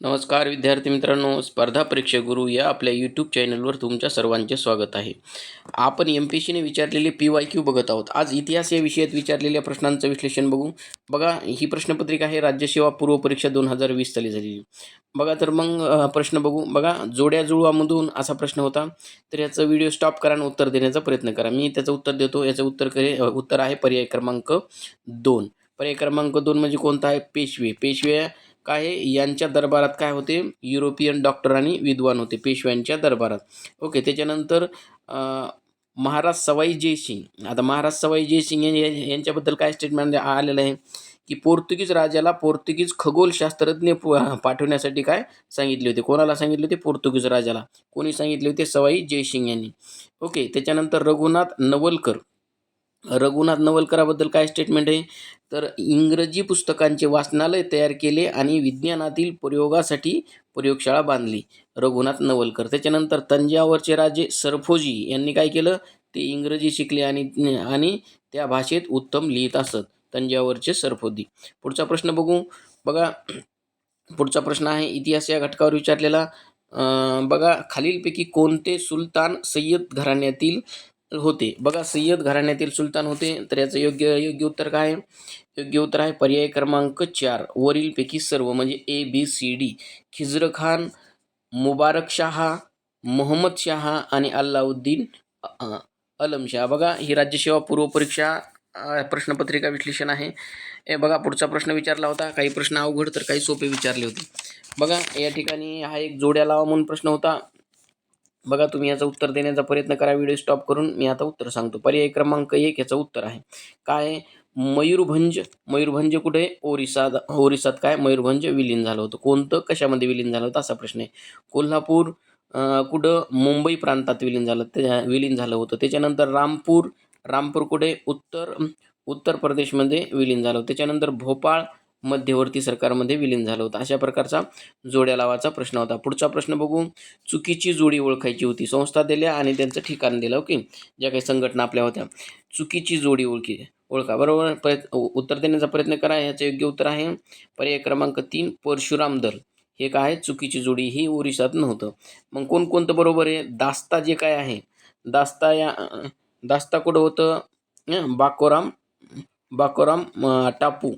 नमस्कार विद्यार्थी मित्रांनो. स्पर्धा परीक्षा गुरु या आपल्या यूट्यूब चॅनलवर तुमच्या सर्वांचे स्वागत आहे. आपण एम पी सीने विचारलेले पी वाय क्यू बघत आहोत. आज इतिहास या विषयात विचारलेल्या प्रश्नांचं विश्लेषण बघू. बघा ही प्रश्नपत्रिका आहे. राज्यसेवा पूर्व परीक्षा दोन हजार वीस साली झालेली. बघा तर मग प्रश्न बघू. बघा जोड्या जुळवामधून असा प्रश्न होता. तर याचं व्हिडिओ स्टॉप करा आणि उत्तर देण्याचा प्रयत्न करा. मी त्याचं उत्तर देतो. याचं उत्तर करे उत्तर आहे पर्याय क्रमांक दोन. पर्याय क्रमांक दोन म्हणजे कोणता आहे? पेशवे. पेशवे काय यांच्या दरबारात काय होते? युरोपियन डॉक्टर आणि विद्वान होते पेशव्यांच्या दरबारात. ओके त्याच्यानंतर महाराज सवाई जयसिंग. आता महाराज सवाई जयसिंग यांनी- यांच्याबद्दल काय स्टेटमेंट आलेलं आहे? की पोर्तुगीज राजाला पोर्तुगीज खगोलशास्त्रज्ञ प- पाठवण्यासाठी काय सांगितले होते? कोणाला सांगितले होते? पोर्तुगीज राजाला. कोणी सांगितले होते? सवाई जयसिंग यांनी. ओके त्याच्यानंतर रघुनाथ नवलकर. रघुनाथ नवलकराबद्दल काय स्टेटमेंट आहे? तर इंग्रजी पुस्तकांचे वाचनालय तयार केले आणि विज्ञानातील प्रयोगासाठी प्रयोगशाळा बांधली. रघुनाथ नवलकर. त्याच्यानंतर तंजावरचे राजे सरफोजी यांनी काय केलं? ते इंग्रजी शिकले आणि आणि त्या भाषेत उत्तम लिहित असत. तंजावरचे सरफोजी. पुढचा प्रश्न बघू. बघा पुढचा प्रश्न आहे. इतिहास या घटकावर विचारलेला. बघा खालीलपैकी कोणते सुलतान सय्यद घराण्यातील होते. बघा सय्यद घराण्यातील सुलतान होते तर याचं योग्य योग्य उत्तर काय आहे? योग्य उत्तर आहे पर्याय क्रमांक चार. वरीलपैकी सर्व म्हणजे A B C D Khizr Khan Mubarak Shah Mohammad Shah आणि अल्लाउद्दीन अलमशाह अलम शहा. बघा ही राज्यसेवा पूर्व परीक्षा प्रश्नपत्रिका विश्लेषण आहे. ए बघा पुढचा प्रश्न विचारला होता. काही प्रश्न अवघड तर काही सोपे विचारले होते. बघा या ठिकाणी हा एक जोड्या लावा म्हणून प्रश्न होता. बघा तुम्ही याचं उत्तर देण्याचा प्रयत्न करा. व्हिडिओ स्टॉप करून मी आता उत्तर सांगतो. पर्याय क्रमांक एक याचं उत्तर आहे. काय आहे? मयूरभंज. मयूरभंज कुठे? ओरिसात ओरिसा ओरिसात काय? मयूरभंज विलीन झालं होतं. कोणतं? कशामध्ये विलीन झालं होतं? असा प्रश्न आहे. कोल्हापूर कुठं? मुंबई प्रांतात विलीन झालं त्या विलीन झालं होतं. त्याच्यानंतर रामपूर. रामपूर कुठे? उत्तर उत्तर प्रदेशमध्ये विलीन झालं होतं. त्याच्यानंतर भोपाळ मध्यवर्ती सरकारमध्ये विलीन झालं होतं. अशा प्रकारचा जोड्या लावाचा प्रश्न होता. पुढचा प्रश्न बघू. चुकीची जोडी ओळखायची होती. संस्था दिल्या आणि त्यांचं ठिकाण दिलं. ओके? ज्या काही संघटना आपल्या होत्या. चुकीची जोडी ओळखी. ओळखा. बरोबर? प्रयत् उत्तर देण्याचा प्रयत्न करा. याचं योग्य उत्तर आहे. पर्याय क्रमांक तीन परशुराम दल. हे काय आहे? चुकीची जोडी. ही ओरिसात नव्हतं. मग कोणकोणतं बरोबर आहे? दास्ता जे काय आहे? दास्ता या दास्ता कुठं होतं? बाकोराम बाकोराम टापू.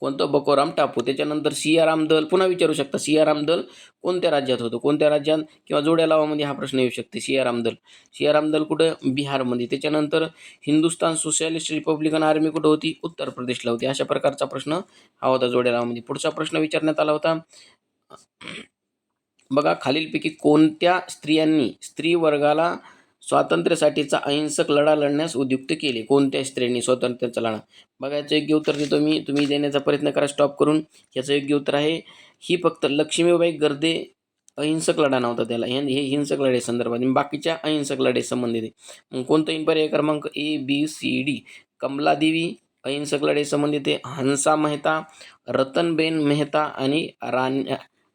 कोणतं बकोराम टापू? त्याच्यानंतर सियाराम दल. पुन्हा विचारू शकता सियाराम दल कोणत्या राज्यात होतं? कोणत्या राज्यात किंवा जोड्या लावामध्ये हा प्रश्न येऊ शकते सियाराम दल. सियाराम दल कुठं? बिहारमध्ये. त्याच्यानंतर हिंदुस्तान सोशलिस्ट रिपब्लिकन आर्मी कुठं होती? उत्तर प्रदेशला होती. अशा प्रकारचा प्रश्न हा होता जोड्या लावामध्ये. पुढचा प्रश्न विचारण्यात आला होता. बघा खालीलपैकी कोणत्या स्त्रियांनी स्त्री वर्गाला स्वातंत्र्यासाठीचा अहिंसक लढा लढण्यास उद्युक्त केले. कोणत्या स्त्रियांनी स्वातंत्र्याचा लढा. बघा याचं योग्य उत्तर देतो मी. तुम्ही देण्याचा प्रयत्न करा. स्टॉप करून. याचं योग्य उत्तर आहे ही फक्त लक्ष्मीबाई गर्दे अहिंसक लढा नव्हता त्याला. हे हे हिंसक लढे संदर्भात. आणि बाकीच्या अहिंसक लढे संबंधित आहे. मग कोणतं येईल पर्याय क्रमांक A B C D Kamaladevi अहिंसक लढे संबंधित आहे. हंसा मेहता रतनबेन मेहता आणि रान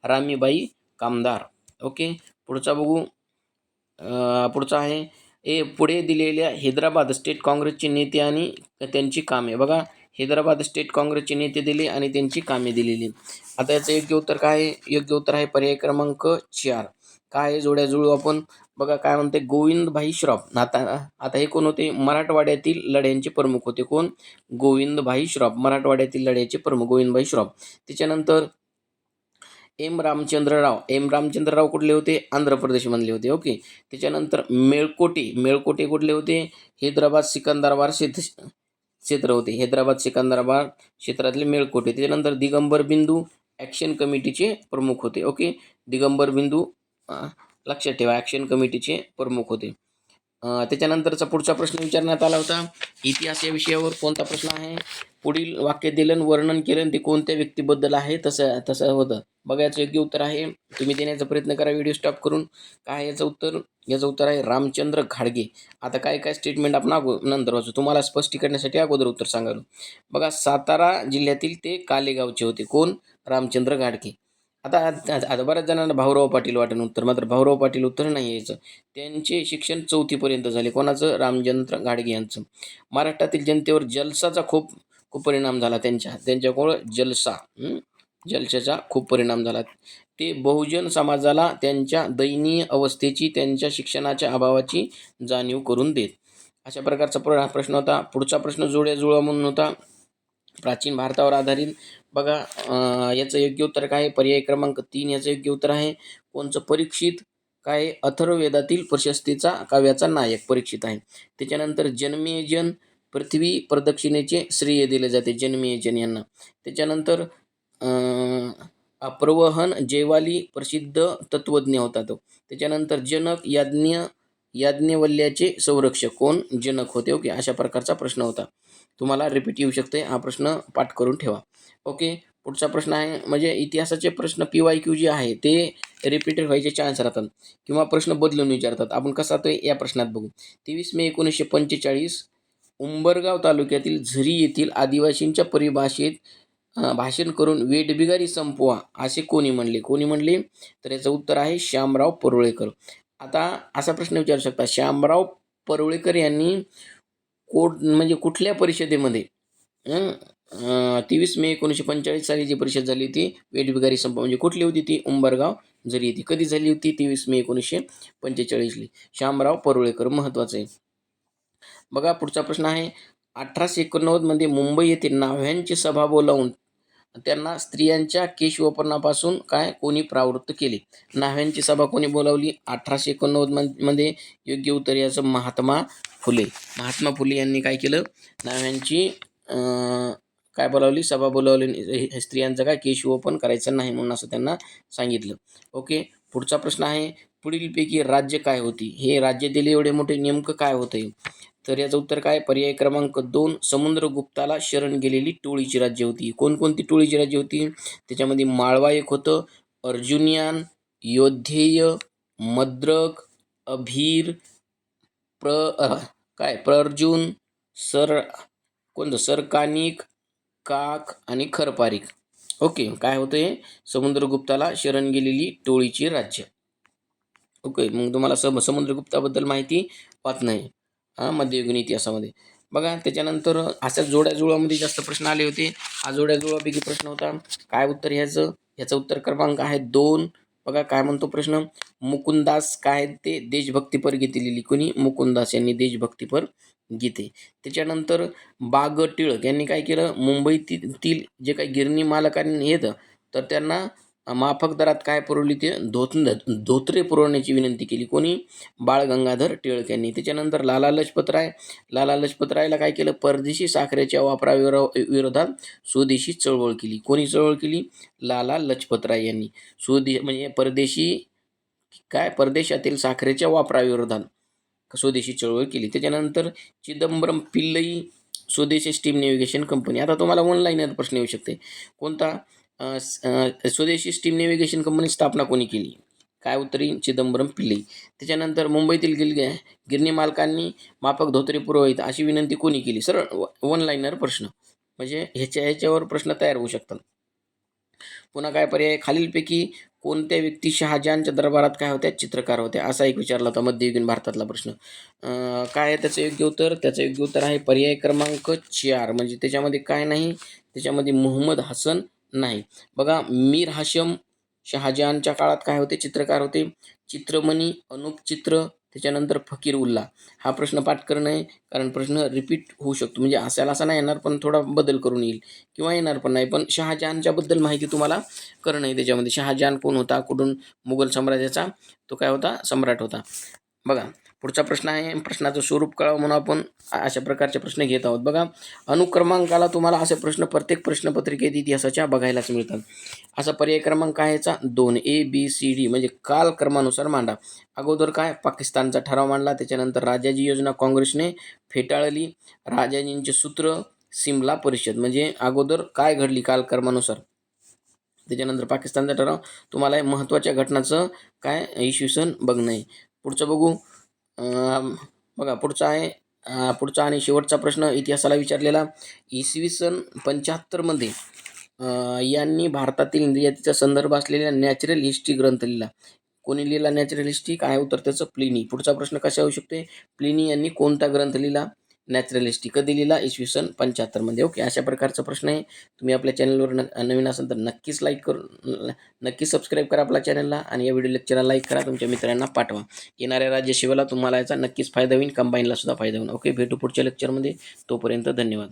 रामीबाई कामदार. ओके? पुढचा बघू. पुढचं आहे. ए पुढे दिलेल्या हैदराबाद स्टेट काँग्रेसचे नेते आणि त्यांची कामे. बघा हैदराबाद स्टेट काँग्रेसचे नेते दिले आणि त्यांची कामे दिलेली. आता याचं योग्य उत्तर काय आहे? योग्य उत्तर आहे पर्याय क्रमांक चार. काय आहे? जोड्या जुळू आपण. बघा काय म्हणते? गोविंदभाई श्रॉफ. आता आता हे कोण होते? मराठवाड्यातील लढ्यांचे प्रमुख होते. कोण? गोविंदभाई श्रॉफ. मराठवाड्यातील लढ्याचे प्रमुख गोविंदभाई श्रॉफ. त्याच्यानंतर एम रामचंद्र राव एम रामचंद्र राव कुठले होते? आंध्र प्रदेशमधले होते. ओके. त्याच्यानंतर मेळकोटे. मेळकोटे कुठले होते? हैदराबाद सिकंदराबाद क्षेत्र क्षेत्र होते. हैदराबाद सिकंदराबाद क्षेत्रातले मेळकोटे. त्याच्यानंतर दिगंबर बिंदू ॲक्शन कमिटीचे प्रमुख होते. ओके. दिगंबर बिंदू लक्षात ठेवा. ॲक्शन कमिटीचे प्रमुख होते. त्याच्यानंतरचा पुढचा प्रश्न विचारण्यात आला होता. इतिहास या विषयावर कोणता प्रश्न आहे? पुढील वाक्य दिलं वर्णन केलं ते कोणत्या व्यक्तीबद्दल आहे? तसं तसं होतं. बघायचं योग्य उत्तर आहे. तुम्ही देण्याचा प्रयत्न करा व्हिडिओ स्टॉप करून. काय याचं उत्तर? याचं उत्तर आहे रामचंद्र घाडगे. आता काय काय स्टेटमेंट आपण अगो नंतर वाचू. तुम्हाला स्पष्टीकरणासाठी अगोदर उत्तर सांगालो बघा सातारा जिल्ह्यातील ते कालेगावचे होते. कोण? रामचंद्र घाडगे. आता आता बऱ्याच जणांना भाऊराव पाटील वाटेन उत्तर मात्र भाऊराव पाटील उत्तर नाही यायचं. त्यांचे शिक्षण चौथीपर्यंत झाले. कोणाचं? रामचंद्र घाडगे यांचं. महाराष्ट्रातील जनतेवर जलसाचा खूप खूप परिणाम झाला त्यांच्या त्यांच्यामुळं जलसा जलशाचा खूप परिणाम झाला. ते बहुजन समाजाला त्यांच्या दयनीय अवस्थेची त्यांच्या शिक्षणाच्या अभावाची जाणीव करून देत. अशा प्रकारचा प्र प्रश्न होता. पुढचा प्रश्न जुळ्या जुळवा म्हणून होता. प्राचीन भारतावर आधारित. बघा याचं योग्य उत्तर काय आहे? पर्याय क्रमांक तीन याचं योग्य उत्तर आहे. कोणचं परीक्षित काय आहे? अथर्ववेदातील प्रशस्तीचा काव्याचा नायक परीक्षित आहे. त्याच्यानंतर जन्मेजन पृथ्वी प्रदक्षिणेचे श्रेय दिले जाते जन्मेजन यांना. त्याच्यानंतर अप्रवहन प्रवहन जयवाली प्रसिद्ध तत्वज्ञ होता तो. त्याच्यानंतर जनक याज्ञ याज्ञवल्ल्याचे संरक्षक कोण? जनक होते ओके? अशा प्रकारचा प्रश्न होता. तुम्हाला रिपीट येऊ शकते. हा प्रश्न पाठ करून ठेवा. ओके? पुढचा प्रश्न आहे म्हणजे इतिहासाचे प्रश्न पी वाय क्यू जे आहे ते रिपीटेड व्हायचे चान्स राहतात. किंवा प्रश्न बदलून विचारतात. आपण कसा तो या प्रश्नात बघू. तेवीस मे एकोणीसशे पंचेचाळीस उंबरगाव तालुक्यातील झरी येथील आदिवासींच्या परिभाषेत भाषण करून वेटबिगारी संपवा असे कोणी म्हणले? कोणी म्हणले? तर याचं उत्तर आहे श्यामराव परुळेकर. आता असा प्रश्न विचारू शकता. श्यामराव परुळेकर यांनी कोट म्हणजे कुठल्या परिषदेमध्ये तेवीस मे एकोणीसशे पंचेचाळीस साली जी परिषद झाली होती वेठबिगारी संप म्हणजे कुठली होती ती? उंबरगाव झरी होती. कधी झाली होती? तेवीस मे एकोणीसशे पंचेचाळीसली श्यामराव परुळेकर महत्त्वाचं आहे. बघा पुढचा प्रश्न आहे. अठराशे एकोणनव्वदमध्ये मुंबई येथे न्हाव्यांची सभा बोलावून त्यांना स्त्रियांच्या केशवपनापासून काय कोणी प्रावृत्त केले? न्हाव्यांची सभा कोणी बोलावली? अठराशे एकोणनव्वदमध्ये योग्य उत्तर याचं महात्मा फुले. महात्मा फुले यांनी काय केलं? न्हाव्यांची काय बोलावली? सभा बोलावली स्त्रियांचं काय केशवपन करायचं नाही म्हणून असं त्यांना सांगितलं. ओके पुढचा प्रश्न आहे पुढीलपैकी राज्य काय होती? हे राज्य दिले एवढे मोठे नेमकं काय होतं तर याचं उत्तर काय? पर्याय क्रमांक दोन समुद्रगुप्ताला शरण गेलेली टोळीची राज्य होती. कोणकोणती टोळीची राज्य होती? त्याच्यामध्ये माळवा एक होतं अर्जुनियान योद्धेय मद्रक अभीर प्र काय? प्रअर्जुन सर कोणतं? सरकानिक काक आणि खरपारिक. ओके काय होतं हे समुद्रगुप्ताला शरण गेलेली टोळीची राज्य. ओके मग तुम्हाला सम समुद्रगुप्ताबद्दल माहिती पाहत नाही हां मध्ययुगीन इतिहासामध्ये. बघा त्याच्यानंतर अशा जोड्या जुळामध्ये जास्त प्रश्न आले होते. हा जोड्या जुळापैकी प्रश्न होता काय उत्तर ह्याचं? ह्याचं उत्तर क्रमांक आहे दोन. बघा काय म्हणतो प्रश्न? मुकुंदास काय ते देशभक्तीपर गीते लिहिली कोणी मुकुंदास यांनी देशभक्तीपर गीते त्याच्यानंतर बाग टिळक यांनी काय केलं? मुंबईतील जे काही गिरणी मालकांनी येतं तर त्यांना माफक दरात काय पुरवली ते धोत धोत्रे पुरवण्याची विनंती केली. कोणी? बाळ गंगाधर टिळक यांनी. त्याच्यानंतर लाला लजपतराय लाला लजपतरायला काय केलं? परदेशी साखरेच्या वापराविरो विरोधात स्वदेशी चळवळ केली. कोणी चळवळ केली? लाला लजपतराय यांनी. स्वदेश म्हणजे परदेशी काय? परदेशातील साखरेच्या वापराविरोधात स्वदेशी चळवळ केली. त्याच्यानंतर चिदंबरम पिल्लई स्वदेशी स्टीम नेव्हिगेशन कंपनी. आता तुम्हाला ऑनलाईन प्रश्न येऊ शकते. कोणता? स्वदेशी स्टीम नेव्हिगेशन कंपनी स्थापना कोणी केली? काय उत्तरी? चिदंबरम पिल्ली. त्याच्यानंतर मुंबईतील गिल गिरणी मालकांनी मापक धोत्रे पुरवावीत अशी विनंती कोणी केली? सरळ वन लाईनर प्रश्न. म्हणजे ह्याच्या ह्याच्यावर प्रश्न तयार होऊ शकतात. पुन्हा काय पर्याय? खालीलपैकी कोणत्या व्यक्ती शहाजहानच्या दरबारात काय होत्या? चित्रकार होत्या असा एक विचारला होता मध्ययुगीन भारतातला प्रश्न. काय आहे त्याचं योग्य उत्तर? त्याचं योग्य उत्तर आहे पर्याय क्रमांक चार. म्हणजे त्याच्यामध्ये काय नाही? त्याच्यामध्ये मोहम्मद हसन नाही. बघा मीर हाशम शहाजहानच्या काळात काय होते? चित्रकार होते. चित्रमणी अनुप चित्र त्याच्यानंतर फकीर उल्ला. हा प्रश्न पाठ करणं आहे कारण प्रश्न रिपीट होऊ शकतो. म्हणजे असायला असा नाही येणार पण थोडा बदल करून येईल. किंवा येणार पण नाही पण शहाजहानच्याबद्दल माहिती तुम्हाला करणं आहे त्याच्यामध्ये. शहाजहान कोण होता? कुठून मुघल साम्राज्याचा? तो काय होता? सम्राट होता. बघा पुढचा प्रश्न आहे. प्रश्नाचं स्वरूप कळावं म्हणून आपण अशा प्रकारचे प्रश्न घेत आहोत. बघा अनुक्रमांकाला तुम्हाला असे प्रश्न प्रत्येक प्रश्नपत्रिकेत इतिहासाच्या बघायलाच मिळतात. असा पर्याय क्रमांक आहे याचा दोन. ए बी सी डी म्हणजे काल क्रमानुसार मांडा. अगोदर काय? पाकिस्तानचा ठराव मांडला. त्याच्यानंतर राजाजी योजना काँग्रेसने फेटाळली. राजाजींचे सूत्र सिमला परिषद. म्हणजे अगोदर काय घडली कालक्रमानुसार त्याच्यानंतर पाकिस्तानचा ठराव. तुम्हाला महत्त्वाच्या घटनाचं काय इसवी सन बघणं आहे. पुढचं बघू. बघा पुढचा आहे पुढचा आणि शेवटचा प्रश्न इतिहासाला विचारलेला. इसवी सन पंच्याहत्तरमध्ये यांनी भारतातील निर्यातीचा संदर्भ असलेल्या नॅचरल हिस्ट्री ग्रंथ लिहिला. कोणी लिहिला नॅचरल हिस्ट्री काय उत्तर? त्याचं प्लिनी पुढचा प्रश्न कसा होऊ शकते? प्लिनी यांनी कोणता ग्रंथ लिहिला? नॅचरलिस्टिक दिलेला इसवी सन पंच्याहत्तरमध्ये ओके अशा प्रकारचा प्रश्न आहे. तुम्ही आपल्या चॅनलवर न नवीन असाल तर नक्कीच लाईक करून नक्कीच सबस्क्राईब करा आपल्या चॅनलला आणि या व्हिडिओ लेक्चरला लाईक करा तुमच्या मित्रांना पाठवा. येणाऱ्या राज्यसेवेला तुम्हाला याचा नक्कीच फायदा होईल कंबाईनला सुद्धा फायदा होईल. ओके भेटू पुढच्या लेक्चरमध्ये तोपर्यंत धन्यवाद.